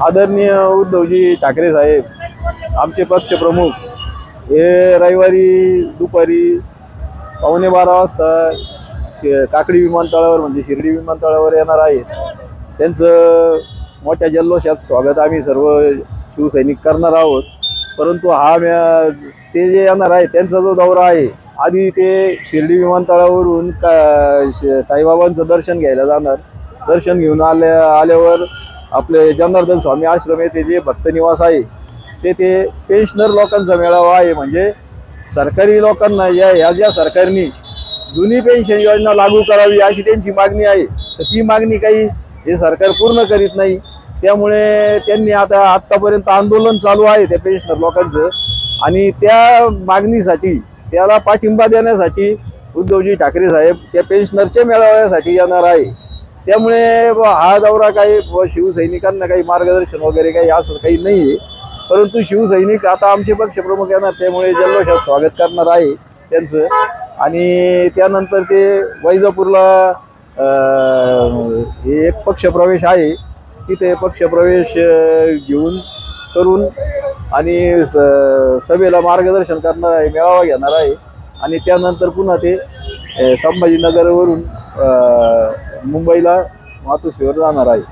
आदरणीय उद्धवजी ठाकरे साहेब आमचे पक्षप्रमुख हे रविवारी दुपारी पावणे बारा वाजता शे काकडी विमानतळावर म्हणजे शिर्डी विमानतळावर येणार आहेत. त्यांचं मोठ्या जल्लोषात स्वागत आम्ही सर्व शिवसैनिक करणार आहोत. परंतु हा म्या ते जे येणार आहे त्यांचा जो दौरा आहे आधी ते शिर्डी विमानतळावरून का श- साईबाबांचं दर्शन घ्यायला जाणार. दर्शन घेऊन आल्या आल्यावर आपले जनार्दन स्वामी आश्रम येथे जे भक्तनिवास आहे ते ते पेन्शनर लोकांचा मेळावा आहे. म्हणजे सरकारी लोकांना या ह्या ज्या सरकारने जुनी पेन्शन योजना लागू करावी अशी त्यांची मागणी आहे तर ती मागणी काही हे सरकार पूर्ण करीत नाही. त्यामुळे त्यांनी आता आत्तापर्यंत आंदोलन चालू आहे त्या पेन्शनर लोकांचं. आणि त्या मागणीसाठी त्याला पाठिंबा देण्यासाठी उद्धवजी ठाकरे साहेब त्या पेन्शनरच्या मेळाव्यासाठी येणार आहे. त्यामुळे हा दौरा काही शिवसैनिकांना काही मार्गदर्शन वगैरे काही असं काही नाही आहे परंतु शिवसैनिक आता आमचे पक्षप्रमुख येणार त्यामुळे जल्लोषात स्वागत करणार आहे त्यांचं. आणि त्यानंतर ते वैजापूरला हे एक पक्षप्रवेश आहे. तिथे पक्षप्रवेश घेऊन करून आणि स- सभेला मार्गदर्शन करणार आहे मेळावा घेणार आहे. आणि त्यानंतर पुन्हा ते संभाजीनगरवरून मुंबईला वाहतूक सेवेवर जाणार आहे.